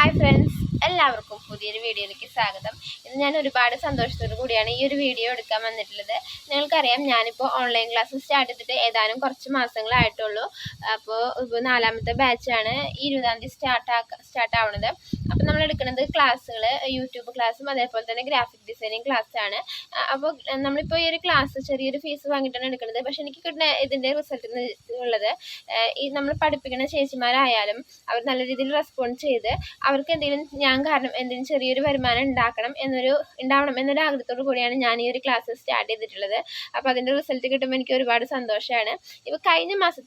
Hi friends, എല്ലാവർക്കും പുതിയൊരു വീഡിയോയിലേക്ക് സ്വാഗതം. ഇന്ന് ഞാൻ ഒരുപാട് സന്തോഷത്തോടു കൂടിയാണ് ഈ ഒരു വീഡിയോ എടുക്കാൻ വന്നിട്ടുള്ളത്. നിങ്ങൾക്കറിയാം ഞാനിപ്പോൾ ഓൺലൈൻ ക്ലാസ് സ്റ്റാർട്ട് ചെയ്തിട്ട് ഏതാനും കുറച്ച് മാസങ്ങളായിട്ടുള്ളൂ. അപ്പോൾ ഇപ്പോൾ നാലാമത്തെ ബാച്ചാണ് ഈ ഇരുപതാം തീയതി സ്റ്റാർട്ട് സ്റ്റാർട്ട് ആവുന്നത് അപ്പോൾ നമ്മൾ എടുക്കുന്നത് ക്ലാസ്സുകൾ യൂട്യൂബ് ക്ലാസ്സും അതേപോലെ തന്നെ ഗ്രാഫിക് ഡിസൈനിങ് ക്ലാസ്സാണ് അപ്പോൾ നമ്മളിപ്പോൾ ഈ ഒരു ക്ലാസ് ചെറിയൊരു ഫീസ് വാങ്ങിയിട്ടാണ് എടുക്കുന്നത്. പക്ഷേ എനിക്ക് കിട്ടുന്ന ഇതിന്റെ റിസൾട്ട് ഉള്ളത് ഈ നമ്മൾ പഠിപ്പിക്കുന്ന ചേച്ചിമാരായാലും അവർ നല്ല രീതിയിൽ റെസ്പോണ്ട് ചെയ്ത് അവർക്ക് എന്തെങ്കിലും ഞാൻ കാരണം എന്തെങ്കിലും ചെറിയൊരു വരുമാനം ഉണ്ടാക്കണം എന്നൊരു ഉണ്ടാവണം എന്നൊരു ആഗ്രഹത്തോടു കൂടിയാണ് ഞാൻ ഈ ഒരു ക്ലാസ് സ്റ്റാർട്ട് ചെയ്തിട്ടുള്ളത്. അപ്പോൾ അതിന്റെ റിസൾട്ട് കിട്ടുമ്പോൾ എനിക്ക് ഒരുപാട് സന്തോഷമാണ് ഇപ്പോൾ കഴിഞ്ഞ മാസം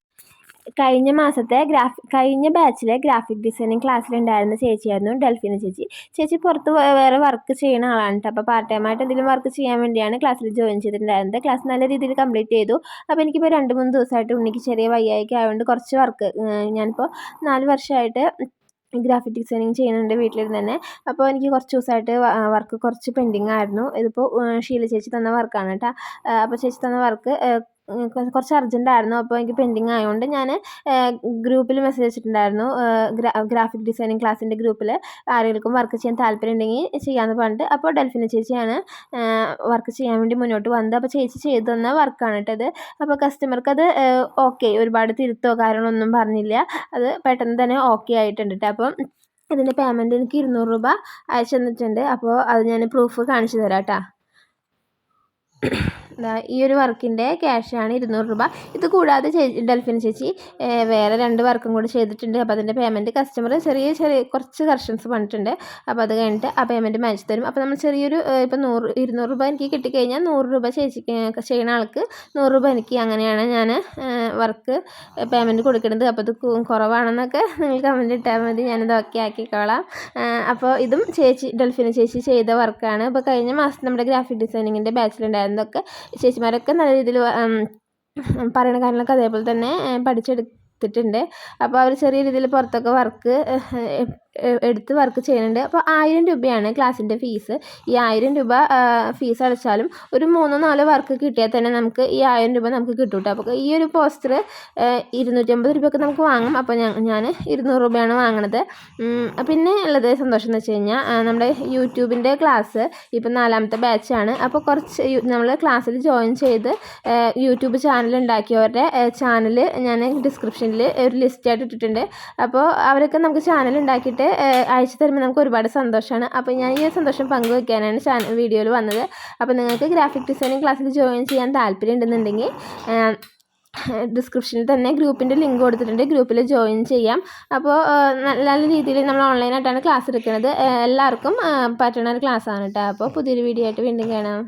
കഴിഞ്ഞ മാസത്തെ ഗ്രാഫി കഴിഞ്ഞ ബാച്ചിലെ ഗ്രാഫിക് ഡിസൈനിങ് ക്ലാസ്സിലുണ്ടായിരുന്ന ചേച്ചിയായിരുന്നു ഡെൽഫിന ചേച്ചി. ചേച്ചി പുറത്ത് വേറെ വർക്ക് ചെയ്യുന്ന ആളാണ് കേട്ടോ അപ്പോൾ പാർട്ട് ടൈം ആയിട്ട് എന്തെങ്കിലും വർക്ക് ചെയ്യാൻ വേണ്ടിയാണ് ക്ലാസ്സിൽ ജോയിൻ ചെയ്തിട്ടുണ്ടായിരുന്നത്. ക്ലാസ് നല്ല രീതിയിൽ കംപ്ലീറ്റ് ചെയ്തു. അപ്പോൾ എനിക്കിപ്പോൾ രണ്ട് മൂന്ന് ദിവസമായിട്ട് ഉണ്ണിക്ക് ചെറിയ വയ്യായ്ക ആയതുകൊണ്ട് കുറച്ച് വർക്ക് ഞാനിപ്പോൾ നാല് വർഷമായിട്ട് ഗ്രാഫിക് ഡിസൈനിങ് ചെയ്യുന്നുണ്ട് വീട്ടിലിരുന്ന് തന്നെ. അപ്പോൾ എനിക്ക് കുറച്ച് ദിവസമായിട്ട് വർക്ക് കുറച്ച് പെൻഡിങ് ആയിരുന്നു. ഇതിപ്പോൾ ഷീല ചേച്ചി തന്ന വർക്കാണ് കേട്ടോ. അപ്പോൾ ചേച്ചി തന്ന വർക്ക് കുറച്ച് അർജന്റ് ആയിരുന്നു. അപ്പോൾ എനിക്ക് പെൻഡിങ് ആയതുകൊണ്ട് ഞാൻ ഗ്രൂപ്പിൽ മെസ്സേജ് അയച്ചിട്ടുണ്ടായിരുന്നു ഗ്രാഫിക് ഡിസൈനിങ് ക്ലാസ്സിന്റെ ഗ്രൂപ്പിൽ ആരെങ്കിലും വർക്ക് ചെയ്യാൻ താല്പര്യം ഉണ്ടെങ്കിൽ ചെയ്യാമെന്ന് പറഞ്ഞിട്ട് അപ്പോൾ ഡെൽഫിന ചേച്ചിയാണ് വർക്ക് ചെയ്യാൻ വേണ്ടി മുന്നോട്ട് വന്നത്. അപ്പോൾ ചേച്ചി ചെയ്തു തന്ന വർക്കാണ് കേട്ടത് അപ്പോൾ കസ്റ്റമർക്ക് അത് ഓക്കെ ഒരുപാട് തിരുത്തോ കാര്യങ്ങളൊന്നും പറഞ്ഞില്ല. അത് പെട്ടെന്ന് തന്നെ ഓക്കെ ആയിട്ടുണ്ട് കേട്ടോ അപ്പം ഇതിന്റെ പേയ്മെന്റ് എനിക്ക് ഇരുന്നൂറ് രൂപ അയച്ചു തന്നിട്ടുണ്ട്. അപ്പോൾ അത് ഞാൻ പ്രൂഫ് കാണിച്ചു തരാം കേട്ടോ ഈ ഒരു വർക്കിന്റെ ക്യാഷാണ് ഇരുന്നൂറ് രൂപ. ഇത് കൂടാതെ ഡെൽഫിൻ ചേച്ചി വേറെ രണ്ട് വർക്കും കൂടി ചെയ്തിട്ടുണ്ട്. അപ്പോൾ അതിന്റെ പേയ്മെന്റ് കസ്റ്റമർ ചെറിയ ചെറിയ കുറച്ച് കറക്ഷൻസ് പറഞ്ഞിട്ടുണ്ട് അപ്പോൾ അത് കഴിഞ്ഞിട്ട് ആ പേയ്മെന്റ് മാച്ച് തരും. അപ്പോൾ നമ്മൾ ചെറിയൊരു ഇപ്പോൾ നൂറ് ഇരുന്നൂറ് രൂപ എനിക്ക് കിട്ടിക്കഴിഞ്ഞാൽ നൂറ് രൂപ ചേച്ചി ചെയ്യുന്ന ആൾക്ക് നൂറ് രൂപ എനിക്ക് അങ്ങനെയാണ് ഞാൻ വർക്ക് പേയ്മെന്റ് കൊടുക്കുന്നത്. അപ്പോൾ ഇത് കുറവാണെന്നൊക്കെ നിങ്ങൾ കമന്റ് ഇട്ടാൽ മതി. ഞാനിത് ഓക്കെ ആക്കിക്കോളാം. അപ്പോൾ ഇതും ചേച്ചി ഡൽഫിന് ചേച്ചി ചെയ്ത വർക്കാണ് അപ്പോൾ കഴിഞ്ഞ മാസം നമ്മുടെ ഗ്രാഫിക് ഡിസൈനിങ്ങിന്റെ ബാച്ചിലുണ്ടായിരുന്നതൊക്കെ ചേച്ചിമാരൊക്കെ നല്ല രീതിയിൽ പറയുന്ന കാര്യങ്ങളൊക്കെ അതേപോലെ തന്നെ പഠിച്ചെടുത്തിട്ടുണ്ട്. അപ്പോൾ അവർ ചെറിയ രീതിയിൽ പുറത്തൊക്കെ വർക്ക് എടുത്ത് വർക്ക് ചെയ്യുന്നുണ്ട്. അപ്പോൾ ആയിരം രൂപയാണ് ക്ലാസ്സിന്റെ ഫീസ്. ഈ ആയിരം രൂപ ഫീസ് അടച്ചാലും ഒരു മൂന്നോ നാലോ വർക്ക് കിട്ടിയാൽ തന്നെ നമുക്ക് ഈ ആയിരം രൂപ നമുക്ക് കിട്ടും കേട്ടോ അപ്പോൾ ഈ ഒരു പോസ്റ്റർ ഇരുന്നൂറ്റമ്പത് രൂപയൊക്കെ നമുക്ക് വാങ്ങും. അപ്പോൾ ഞാൻ ഇരുന്നൂറ് രൂപയാണ് വാങ്ങണത്. പിന്നെ ഉള്ളത് സന്തോഷം എന്ന് വെച്ച് കഴിഞ്ഞാൽ നമ്മുടെ യൂട്യൂബിന്റെ ക്ലാസ് ഇപ്പം നാലാമത്തെ ബാച്ചാണ്. അപ്പോൾ കുറച്ച് നമ്മൾ ക്ലാസ്സിൽ ജോയിൻ ചെയ്ത് യൂട്യൂബ് ചാനൽ ഉണ്ടാക്കിയവരുടെ ചാനൽ ഞാൻ ഡിസ്ക്രിപ്ഷനിൽ ഒരു ലിസ്റ്റായിട്ട് ഇട്ടിട്ടുണ്ട്. അപ്പോൾ അവരൊക്കെ നമുക്ക് ചാനൽ ഉണ്ടാക്കിയിട്ട് ആ, അയച്ചു തരുമ്പോൾ നമുക്ക് ഒരുപാട് സന്തോഷമാണ് അപ്പോൾ ഞാൻ ഈ സന്തോഷം പങ്കുവെക്കാനാണ് ചാനൽ വീഡിയോയിൽ വന്നത്. അപ്പോൾ നിങ്ങൾക്ക് ഗ്രാഫിക് ഡിസൈനിങ് ക്ലാസ്സിൽ ജോയിൻ ചെയ്യാൻ താല്പര്യം ഉണ്ടെന്നുണ്ടെങ്കിൽ ഡിസ്ക്രിപ്ഷനിൽ തന്നെ ഗ്രൂപ്പിന്റെ ലിങ്ക് കൊടുത്തിട്ടുണ്ട്. ഗ്രൂപ്പിൽ ജോയിൻ ചെയ്യാം. അപ്പോൾ നല്ല രീതിയിൽ നമ്മൾ ഓൺലൈനായിട്ടാണ് ക്ലാസ് എടുക്കുന്നത്. എല്ലാവർക്കും പറ്റുന്ന ഒരു ക്ലാസ്സാണ് കേട്ടോ അപ്പോൾ പുതിയൊരു വീഡിയോ ആയിട്ട് വീണ്ടും കാണാം.